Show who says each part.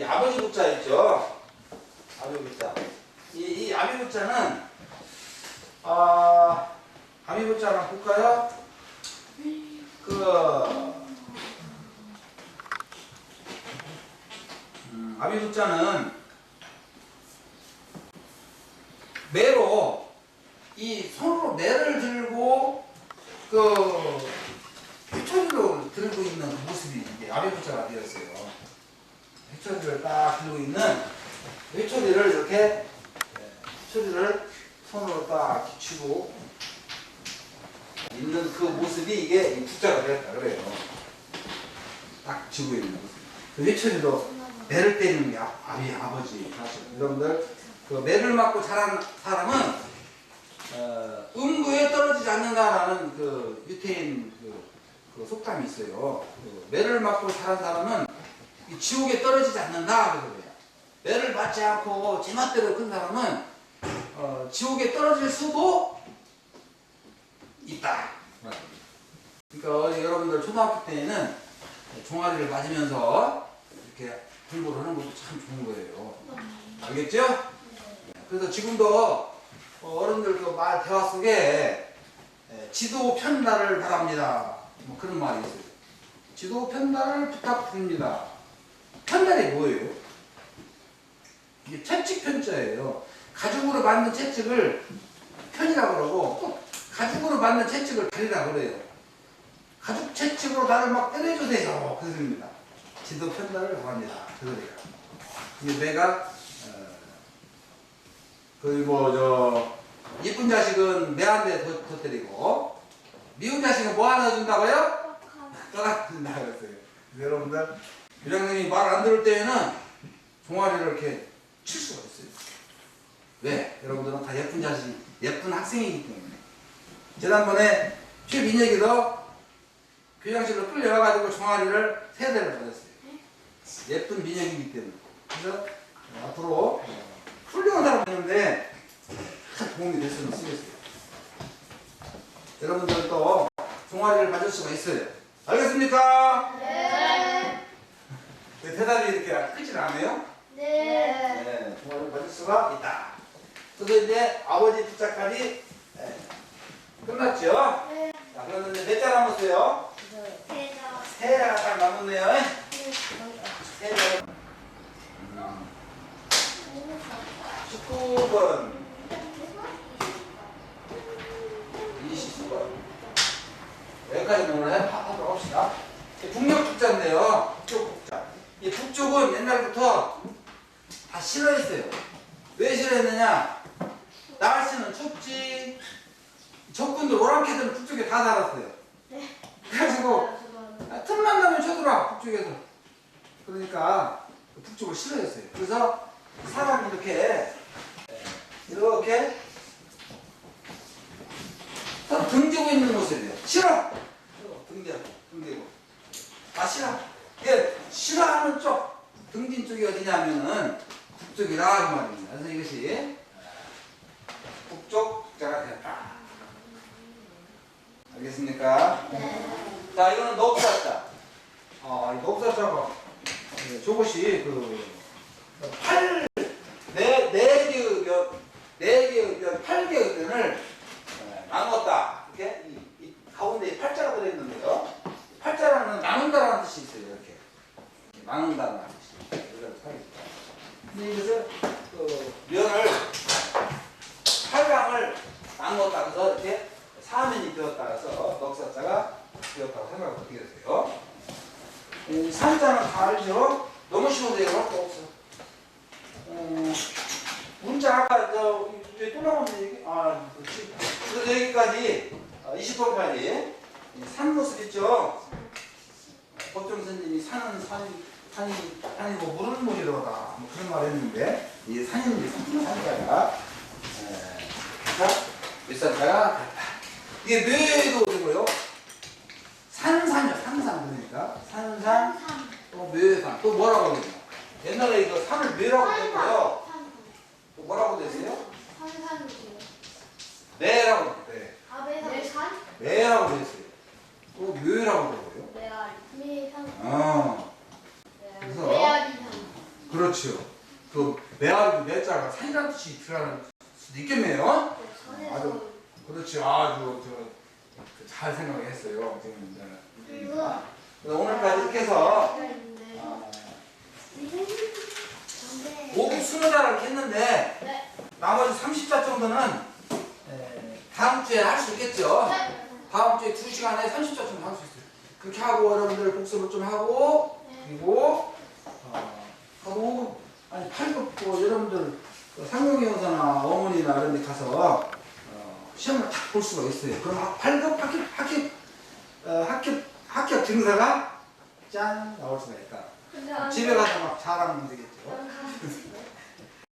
Speaker 1: 아미부자 있죠? 아미부자. 이, 이 아미부자는, 아, 아미부자 한번 볼까요? 그, 음, 아미부자는 매로, 이 손으로 매를 들고, 그, 회초리로 들고 있는 그 모습이 이게 아미부자가 되었어요. 회초리를 딱 들고 있는 회초리를 이렇게 네, 회초리를 손으로 딱 기치고 있는 그 모습이 이게 이 국자가 되었다 그래요. 딱 쥐고 있는 모습. 그 회초리로 매를 때리는 게 아- 아비 아버지 사실 여러분들 그 매를 맞고 자란 사람은 어, 음부에 떨어지지 않는다라는 그 유태인 그, 그 속담이 있어요. 그 매를 맞고 자란 사람은 이 지옥에 떨어지지 않는다 그래요. 매를 맞지 않고 제멋대로 큰 사람은 어, 지옥에 떨어질 수도 있다. 그러니까 여러분들 초등학교 때에는 종아리를 맞으면서 이렇게 공부를 하는 것도 참 좋은 거예요. 알겠죠? 그래서 지금도 어, 어른들 그 말 대화 속에 에, 지도 편달을 바랍니다. 뭐 그런 말이 있어요. 지도 편달을 부탁드립니다. 편달이 뭐예요? 이게 채찍 편자예요. 가죽으로 만든 채찍을 편이라고 그러고 또 가죽으로 만든 채찍을 달이라고 그래요. 가죽 채찍으로 나를 막 때려주세요. 그 소리입니다. 지도 편달을 바랍니다. 그 소리가. 이게 내가 어, 그뭐저 이쁜 자식은 매한테 더 때리고 미운 자식은 뭐 하나 준다고요? 떠나준다 그랬어요. 여러분들 유장님이 말 안 들을 때에는 종아리를 이렇게 칠 수가 있어요. 왜? 여러분들은 다 예쁜 자식, 예쁜 학생이기 때문에. 지난번에 최민혁이도 교장실로 끌려와가지고 종아리를 세 대를 받았어요. 예쁜 민혁이기 때문에. 그래서 앞으로 훌륭한 사람 되는데 큰 도움이 됐으면 쓰겠어요. 여러분들도 종아리를 맞을 수가 있어요. 알겠습니까?
Speaker 2: 네.
Speaker 1: 왜 대답이 이렇게 크질 않아요?
Speaker 2: 네.
Speaker 1: 네, 종아리를 맞을 수가 있다. 그래서 이제 아버지 부착까지 네, 끝났죠?
Speaker 2: 네.
Speaker 1: 자, 그러면 이제 몇자 남았어요?
Speaker 2: 대자.
Speaker 1: 세 자가 딱 남았네요. 세 자. 19번, 20번. 여기까지 해- 하도록 합시다. 북녘 국자인데요. 이 북쪽은 옛날부터 다 싫어했어요. 왜 싫어했느냐? 날씨는 춥지. 적군들 오랑캐들은 북쪽에 다 살았어요. 그래가지고 아, 틈만 나면 쳐들어와 북쪽에서. 그러니까 북쪽을 싫어했어요. 그래서 사람이 이렇게 이렇게 딱 등지고 있는 모습이에요. 싫어. 등지고 등지고. 아 싫어. 이게 싫어하는 쪽 등진 쪽이 어디냐면은 북쪽이라 그 말입니다. 그래서 이것이 북쪽 자가 되었다. 알겠습니까? 자, 이거는 녹사자. 아, 이 녹사자가 네, 저것이 그 팔, 네, 네 개의 몇, 네 개의 몇, 팔 개의 의견을 어, 나누었다. 이렇게 이, 이 가운데 팔자가 들어있는데요. 팔자라는 나눈다라는 뜻이 있어요. 이렇게, 이렇게 나눈다는 뜻이. 이걸 사겠다. 근데 이것을 그 면을 팔강을 나누었다. 그래서 이렇게 사면이 되었다. 그래서 넉사자가 되었다고 생각하면 어떻게 되세요? 이 산자는 다 알죠? 너무 쉬워도 이거 할거 없어. 어, 문자 아까 또 나왔네 얘기. 아, 그렇지. 그래서 여기까지 20번까지 산 모습 있죠? 법정 선생님이 산은 산이 산이 산이 뭐 물은 물이로다 뭐 그런 말 했는데 이 산인지 산자가 그래서 윗산자가 됐다. 이게 뇌도 되고요. 산산이요 산산 그러니까 산산 또 묘산 또 뭐라고 그러냐 옛날에 이거 산을 묘라고 했고요 또 뭐라고 됐어요?
Speaker 2: 산산이요.
Speaker 1: 매라고 됐대
Speaker 2: 네, 산?
Speaker 1: 매라고 됐어요 또 묘라고 되고요
Speaker 2: 메아리. 메산.
Speaker 1: 어 그래서
Speaker 2: 메아리 산.
Speaker 1: 그렇죠 그 매화도 매자가 산이라는 뜻이 들어가는 수도 있겠네요. 아주 그렇지 아주 저잘 생각했어요. 지금 이제. 그래서 오늘까지 이렇게 해서 아, 모두 20자를 했는데
Speaker 2: 네.
Speaker 1: 나머지 30자 정도는 에, 다음 주에 할 수 있겠죠.
Speaker 2: 네.
Speaker 1: 다음 주에 2시간에 30자 정도 할 수 있어요. 그렇게 하고 여러분들 복습을 좀 하고
Speaker 2: 네.
Speaker 1: 그리고 어, 하고 아니 8급 뭐 여러분들 그 상용이 형사나 어머니나 이런 데 가서 어, 시험을 딱 볼 수가 있어요. 그럼 8급 합격 합격 어, 합격 합격 증서가 짠 나올 수가 있다. 집에 가서 막 자랑하면 되겠죠.